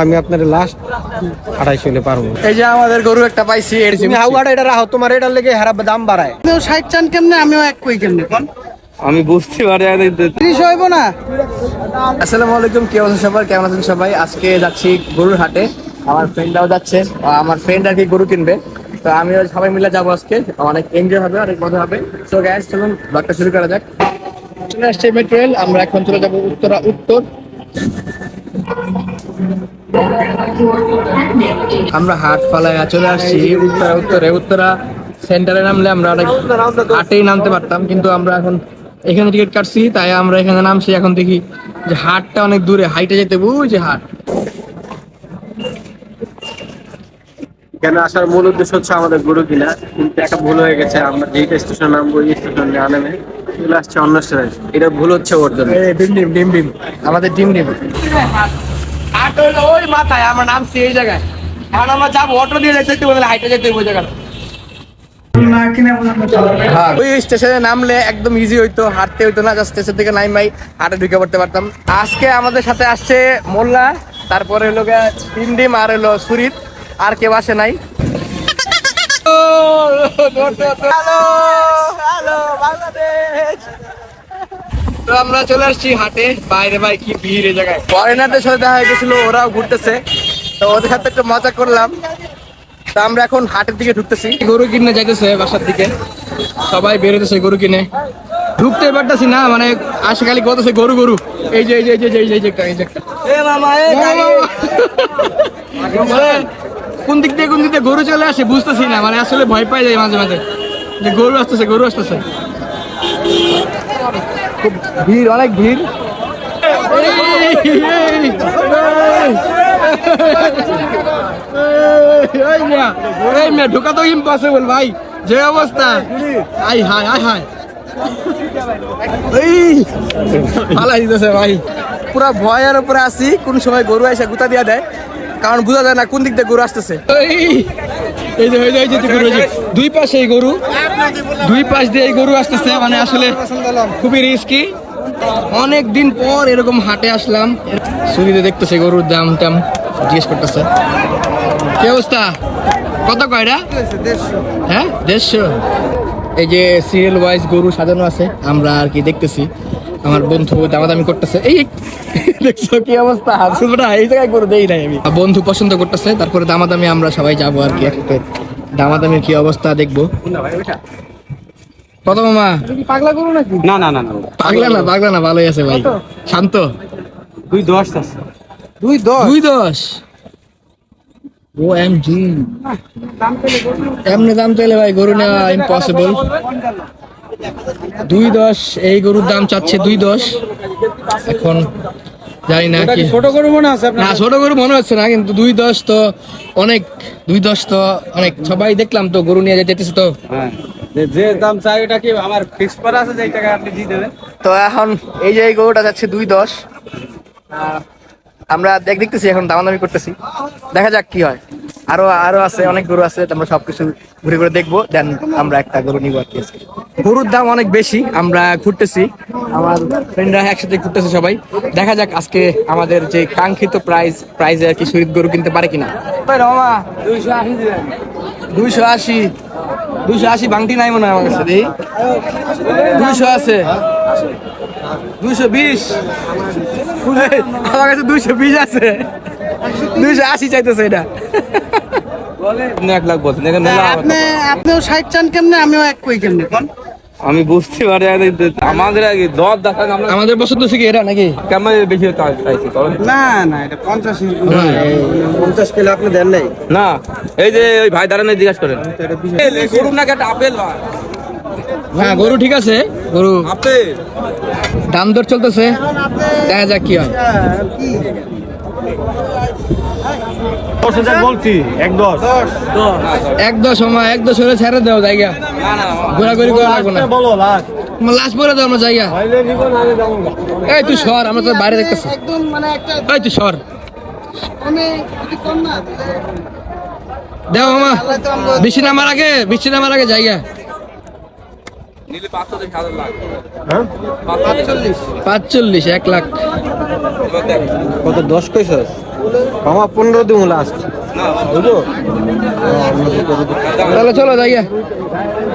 আমি আপনার লাস্ট আড়াইশো হলে পারব। এই যে আমাদের গরু একটা পাইছি তুমি হাউয়াটা এটা রাখো তোমার এটার লেগে হারা দাম বাড়ায়। ষাট চান কেমনে আমিও এক কই কেমনে? কোন আমি বুঝতে পারি ত্রিশ হইব না। আসসালামু আলাইকুম কি অবস্থা সবার? কেমন আছেন সবাই? আজকে যাচ্ছি গরুর হাটে। আমার ফ্রেন্ডরাও যাচ্ছে। আর আমার ফ্রেন্ড আর কি গরু কিনবে। তো আমিও সবাই মিলে যাব আজকে। অনেক এনজয় হবে অনেক মজা হবে। সো গ্যাস চলুন ব্লগটা শুরু করা যাক। চলে আসছে মেট্রো রেল আমরা এখন চলে যাব উত্তরা উত্তর আমরা হাট পালায় চলে আসছি উত্তরা উত্তরে। উত্তরা সেন্টারে নামলে আমরা অনেক হাটেই নামতে পারতাম কিন্তু আমরা এখন এখানে টিকিট কাটছি তাই আমরা এখানে নামছি। এখন দেখি যে হাটটা অনেক দূরে হাইটে যেতে বুঝ যে হাট। এখানে আসার মূল উদ্দেশ্য হচ্ছে আমাদের গরু কিনা কিন্তু একটা ভুল হয়ে গেছে। আমরা যেইটা স্টেশন নামবো এই স্টেশন না নেমে চলে আসছে অন্য স্টেশন এটা ভুল হচ্ছে ওর জন্য। ডিম ডিম ডিম ডিম। আমাদের ডিম ডিম। হলো ওই মাথায় আমরা নামছি এই জায়গায় এখন আমরা যাব অটো দিয়ে যেতে বলে হাইটে যেতে ওই জায়গাটা হ্যাঁ, ওই স্টেশনে নামলে একদম ইজি হইতো হাঁটতে হইতো না জাস্ট স্টেশন থেকে নাইমাই হাটে ঢুকে পড়তে পারতাম আজকে আমাদের সাথে আসছে মোল্লা তারপরে হলো আর হলো সুরিত আর কেউ আসে নাই হ্যালো হ্যালো বাংলাদেশ তো আমরা চলে আসছি হাটে। বাইরে ভাই কি ভিড় এই জায়গায়। ফরেনারদের সাথে দেখা গেছিল ওরাও ঘুরতেছে। তো ওদের সাথে একটু মজা করলাম। তো আমরা এখন হাটের দিকে ঢুকতেছি। গরু কিনে যাইতেছে বাসার দিকে। সবাই বেরোতেছে গরু কিনে। ঢুকতে পারতেছি না মানে আসে খালি কতছে গরু গরু। এই যে এই যে এই যে এই যে এই যে একটা এই যে একটা। মানে কোন দিক দিয়ে কোন দিক দিয়ে গরু চলে আসে বুঝতেছি না। মানে আসলে ভয় পাই যায় মাঝে মাঝে। যে গরু আসতেছে গরু আসতেছে। খুব ভিড় অনেক ভিড়। ঢোকা তো ইম্পসিবল ভাই। যে অবস্থা। আই হাই আই দিতেছে ভাই। পুরা ভয়ের উপরে আসি কোন সময় গরু এসে গুতা দিয়া দেয়। কারণ বোঝা যায় না কোন দিক দিয়ে গরু আসতেছে। এই যে এই যে, এই যে গরু দুই পাশে এই গরু দুই পাশ দিয়ে এই গরু আসতেছে মানে আসলে খুবই রিস্কি অনেক দিন পর এরকম হাটে আসলাম। সুবিধে দেখতেছে গরুর দাম টাম জিজ্ঞেস করতেছে। কি অবস্থা? কত কয়টা হ্যাঁ দেড়শো। এই যে সিরিয়াল ওয়াইজ গরু সাজানো আছে আমরা আর কি দেখতেছি। আমার বন্ধু দামাদামি করতেছে। এই দেখছ কি অবস্থা? শুনব এই জায়গায় গরু দেই নাই আমি। বন্ধু পছন্দ করতেছে তারপরে দামাদামি আমরা সবাই যাব আর কি একসাথে দামাদামির কি অবস্থা দেখব। কত মামা? পাগলা করু নাকি? না না না না। পাগলা না পাগলা না ভালোই আছে ভাই। শান্ত। দুই দশ আছে। দুই দশ? দুই দশ। ও এম জি এমনি দাম চাইলে ভাই গরু নেওয়া ইম্পসিবল দুই দশ এই গরুর দাম চাচ্ছে দুই দশ। এখন জানি না কি ছোট গরু মনে আছে না ছোট গরু মনে হচ্ছে না কিন্তু দুই দশ তো অনেক দুই দশ তো অনেক। সবাই দেখলাম তো গরু নিয়ে যেতেছে তো। হ্যাঁ। যে- দাম চাই ওটা কি আমার ফিক্স করা আছে যে টাকা আপনি দিয়ে দেবেন? তো এখন এই যে এই গরুটা যাচ্ছে দুই দশ আহ, আমরা দেখ দেখতেছি এখন দামাদামি করতেছি। দেখা যাক কি হয়। আরও আরও আছে অনেক গরু আছে আমরা সবকিছু ঘুরে ঘুরে দেখব দেন আমরা একটা গরু নিবো আর কি গরুর দাম অনেক বেশি আমরা ঘুরতেছি আমার ফ্রেন্ডরা একসাথে ঘুরতেছে সবাই। দেখা যাক আজকে আমাদের যে কাঙ্ক্ষিত প্রাইস প্রাইজে আর কি শহীদ গরু কিনতে পারে কিনা। দুইশো আশি দুইশো আশি দুইশো আশি বাংটি নাই মনে হয় আমার কাছে দুইশো আছে। দুইশো বিশ। আমার কাছে দুইশো বিশ আছে। দুইশো আশি চাইতেছে এটা। এক লাখ বলছেন এখানে আপনি আপনিও ষাট চান কেমনে আমিও এক কই কেমনে? আমি বুঝতে পারি আমাদের আগে দেখা আমরা আমাদের পছন্দ থেকে এরা নাকি? কেমন বেশি চাইছি না না এটা পঞ্চাশ পঞ্চাশ কিলো আপনি দেন নাই? না এই যে ওই ভাই দাঁড়ানো জিজ্ঞাসা করেন। গরু নাকি একটা আপেল হ্যাঁ। গরু ঠিক আছে গরু আপেল। দাম দর চলতেছে। দেখা যাক কি হয়। দশ হাজার বলছি এক দশ। এক দশ সময় এক দশ হলে ছেড়ে দেওয়া জায়গা। না না ঘোরাঘুরি করা লাগবো না। বলো লাস্ট। লাস্ট পরে দাও আমরা জায়গা। না। এই তুই সর আমরা তো বাইরে দেখতেছি। একদম মানে একটা এই তুই সর। আমি যদি কম না দেও বৃষ্টি নামার আগে বৃষ্টি নামার আগে জায়গা। হ্যাঁ? পাঁচচল্লিশ এক লাখ। কত দশ কইছস? মামা পনেরো দিন লাস্ট বুঝলো তাহলে চলো যাইয়া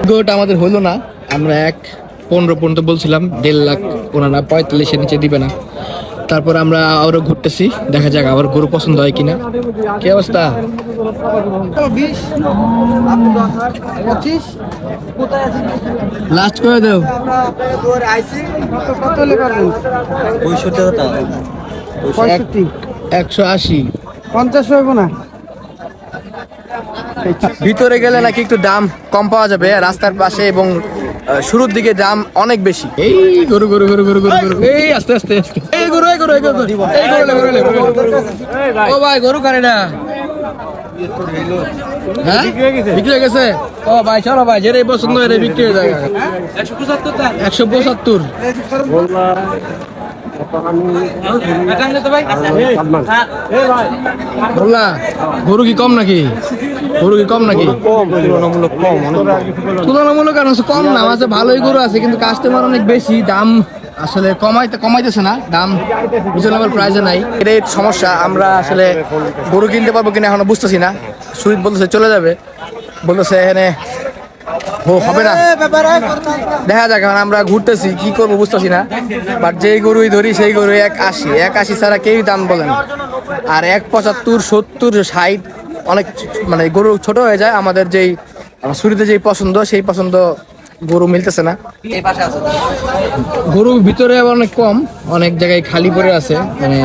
গোট আমাদের হলো না। আমরা এক পনেরো পর্যন্ত বলছিলাম দেড় লাখ ওনারা পঁয়তাল্লিশের নিচে দিবে না। তারপর আমরা আরও ঘুরতেছি দেখা যাক আবার গরু পছন্দ হয় কিনা। কি অবস্থা? লাস্ট করে দাও। পঁয়ষট্টি একশো আশি। পঞ্চাশ হইব না। ভিতরে গেলে নাকি একটু দাম কম পাওয়া যাবে রাস্তার পাশে এবং শুরুর দিকে দাম অনেক বেশি। এই গরু গরু গরু গরু গরু গরু। এই আস্তে আস্তে। এই গরু এই গরু এই গরু এই গরু গরু ও ভাই গরু কারে না। হ্যাঁ? বিক্রি হয়ে গেছে? ও ভাই চলো ভাই পছন্দ হয় বিক্রি হয়ে যায়। একশো পঁচাত্তর। বললা গরু কি কম নাকি? গরু কি কম নাকি? তুলনামূলক কম তুলনামূলক কম দাম আছে ভালোই গরু আছে, কিন্তু কাস্টমার অনেক বেশি, দাম আসলে কমাইতে কমাইতেছে না, দাম রিজনেবল প্রাইসে নাই। এটাই সমস্যা, আমরা আসলে গরু কিনতে পারব কিনা এখনও বুঝতেছি না। সুইট বলতেছে চলে যাবে। বলতেছে এখানে ও, হবে না। দেখা যাক এখন আমরা ঘুরতেছি, কি করব বুঝতেছি না। বাট যেই গরুই ধরি, সেই গরু এক আশি। এক আশি ছাড়া কেউই দাম বলে না। আর এক পঁচাত্তর, সত্তর, ষাট, অনেক মানে গরু ছোট হয়ে যায়, আমাদের যেই শুরুতে যেই পছন্দ, সেই পছন্দ গরু মিলতেছে না। গরু ভিতরে অনেক কম, অনেক জায়গায় খালি পড়ে আছে মানে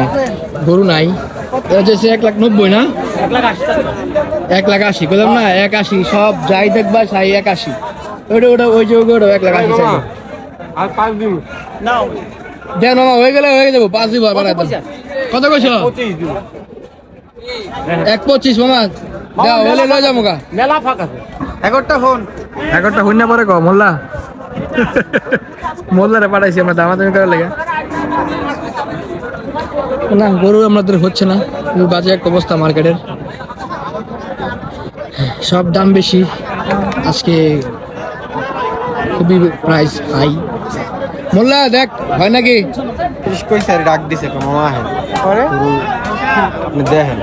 গরু নাই। এক লাখ নব্বই না? এক লাখ আশি বললাম না এক আশি সব যাই দেখবা সাই এক আশি। ওইটা ওটা ওই যে ওটা এক লাখ আশি চাইব। আর পাঁচ দিন দেন মামা হয়ে গেলে হয়ে যাব পাঁচ কত কইছো? এক পঁচিশ মামা। দাও হলে লয়ে যাব গা। মেলা ফাঁকা এগারোটা ফোন। এগারোটা পরে মোল্লা। মোল্লারে পাঠাইছি আমরা দামাদামি করার লেগে। না গরু আমাদের হচ্ছে না। বাজে এক অবস্থা মার্কেটের। সব দাম বেশি। আজকে খুবই প্রাইস হাই মোল্লা দেখ হয় নাকি? ডাক দিছে মামা। আপনি দেখেন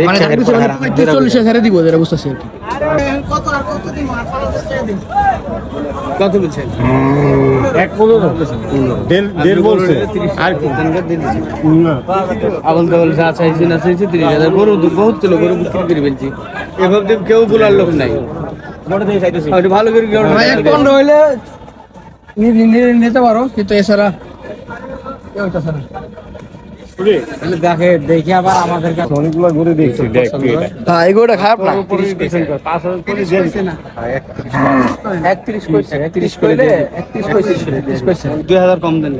মানে দেখছেন এরপর আর পঁয়ত্রিশ চল্লিশে ছেড়ে দিব যেটা বুঝতেছি আর কি? কত বলছেন? এক পনেরো। দেড় বলছে। আর কি? আবল তাবল যা চাইছি না চাইছি তিরিশ হাজার গরু বহুত ছিল গরু বিক্রি করে ফেলছি। এভাবে কেউ বলার লোক নাই। ভালো করে এক পনেরো হইলে নি- নি- নি- নিতে পারো কিন্তু এছাড়া কেউ। দেখে দেখে আবার আমাদের কাছে। অনেকগুলো ঘুরে দেখছি দেখ হ্যাঁ এগুলোটা খারাপ না। করে একত্রিশ কইছে একত্রিশ কইলে একত্রিশ কইছে একত্রিশ কইছে দুই হাজার কম দেন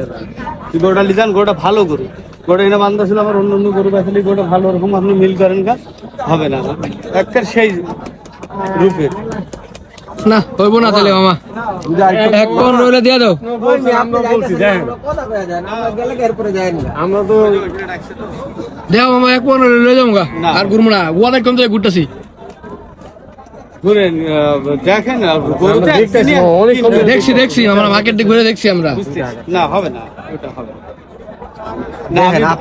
তুই গরুটা লিজান গরুটা ভালো গরু। গরুটা এনে বান্ধা ছিল আমার অন্য অন্য গরু বেচালি গরুটা ভালো ওরকম আপনি মিল করেন গা। হবে না একটা সেই রূপের না হইব না তাহলে মামা। এক পনেরো হইলে দিয়ে দাও। আমরা তো মামা এক পনেরো হইলে লয়ে যাব গা আর ঘুরবো না অনেক কম থেকে ঘুরতেছি। দেখছি দেখছি আমরা মার্কেট দিয়ে ঘুরে দেখছি আমরা। না হবে ওটা হবে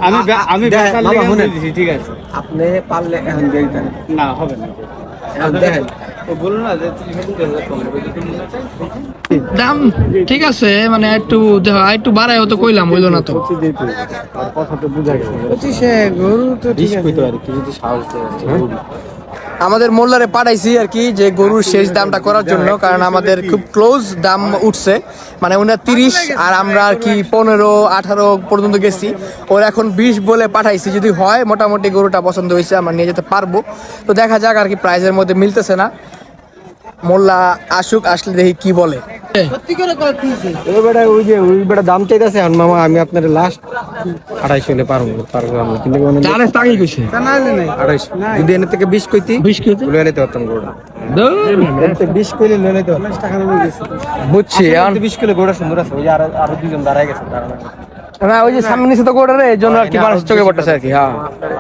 আমি- ঠিক আছে। আপনি পারলে এখন দেখতেন না হবে না। দেখেন মনে। দাম ঠিক আছে মানে একটু দেখো একটু বাড়াই হতো কইলাম হইল না তো। পঁচিশে গরু তো ঠিক আছে। আর কি যদি সাহস দেয় আমাদের মোল্লারে পাঠাইছি আর কি যে গরুর শেষ দামটা করার জন্য কারণ আমাদের খুব ক্লোজ দাম উঠছে। মানে ওনার তিরিশ আর আমরা আর কি পনেরো আঠারো পর্যন্ত গেছি। ওর এখন বিশ বলে পাঠাইছি যদি হয় মোটামুটি গরুটা পছন্দ হয়েছে আমরা নিয়ে যেতে পারব। তো দেখা যাক আর কি প্রাইজের মধ্যে মিলতেছে না। মোল্লা আসুক আসলে দেখি কি বলে। ওই বেটা ওই যে ওই বেটা দাম চাইতেছে এখন মামা আমি আপনার লাস্ট আড়াইশ হলে পারব পারব আমি। কিন্তু কোনো চারে কইছে? আড়াইশ। যদি এনে থেকে বিশ কইতি বিশ কেজি লয়ে নিতে পারতাম গোড়া। বিশ কইলে লয়ে নিতে পারতাম। টাকা নিয়ে গেছি বুঝছি এখন বিশ কিলো গোড়া সুন্দর আছে ওই যে আরও আরও দুজন দাঁড়ায় গেছে না ওই যে সামনে নিচে তো গোটা রে এই জন্য আর কি মানুষ চোখে পড়তেছে আর কি হ্যাঁ।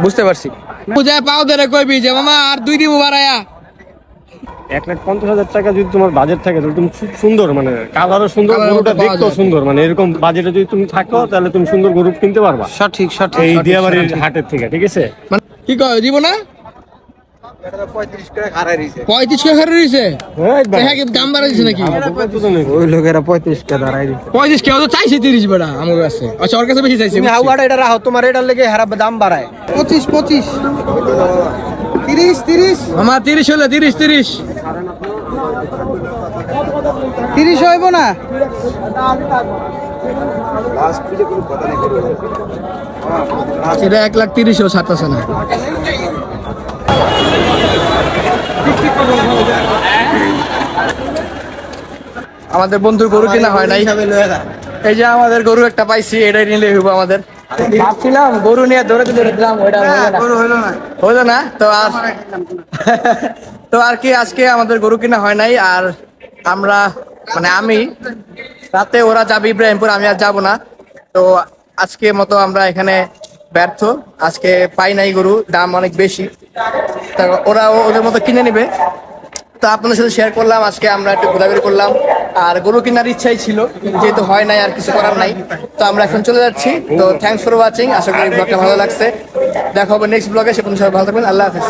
বুঝতে পারছি। পূজায় পাও দে রে কইবি যে মামা আর দুই দিব বাড়ায়া এক লাখ পঞ্চাশ হাজার টাকা যদি তোমার বাজেট থাকে তাহলে তুমি খুব সুন্দর মানে কালারও সুন্দর গরুটা দেখতেও সুন্দর। মানে এরকম বাজেটে যদি তুমি থাকো তাহলে তুমি সুন্দর গরু কিনতে পারবা। সঠিক সঠিক এই দিয়াবাড়ির হাটের থেকে ঠিক আছে? মানে কি কয় দিব না? পঁয়ত্রিশ দিছে। হ্যাঁ কি দাম বাড়াইছে নাকি? ওই লোকেরা পঁয়ত্রিশ কে দাঁড়াই দিছে। পঁয়ত্রিশ কেউ তো চাইছে তিরিশ বেড়া আমার কাছে। আচ্ছা ওর কাছে বেশি চাইছে হাওয়াটা এটা রাখো তোমার এটার লেগে হারা দাম বাড়ায়। পঁচিশ পঁচিশ। তিরিশ তিরিশ। আমার তিরিশ হলে তিরিশ তিরিশ। তিরিশ হইব না? এটা এক লাখ তিরিশও ছাড়তেছে না। আমাদের বন্ধুর গরু কিনা হয় নাই। এই যে আমাদের গরু একটা পাইছি এটাই নিলে হইব আমাদের। ভাবছিলাম গরু নিয়ে ধরে ধরে দিলাম ওইটা হইল না? তো আর তো আর কি আজকে আমাদের গরু কিনা হয় নাই আর আমরা মানে আমি, রাতে ওরা যাবে ইব্রাহিমপুর, আমি আর যাব না। তো আজকে মতো আমরা এখানে ব্যর্থ। আজকে পাই নাই গরু, দাম অনেক বেশি। তা ওরা ওদের মতো কিনে নেবে। তো আপনাদের সাথে শেয়ার করলাম, আজকে আমরা একটু ঘোরাঘুরি করলাম। আর গরু কেনার ইচ্ছাই ছিল, যেহেতু হয় নাই, আর কিছু করার নাই। তো আমরা এখন চলে যাচ্ছি। তো থ্যাংকস ফর ওয়াচিং আশা করি ব্লগটা ভালো লাগছে। দেখা হবে নেক্সট ব্লগে সে সবাই ভালো থাকবেন, আল্লাহ হাফিজ।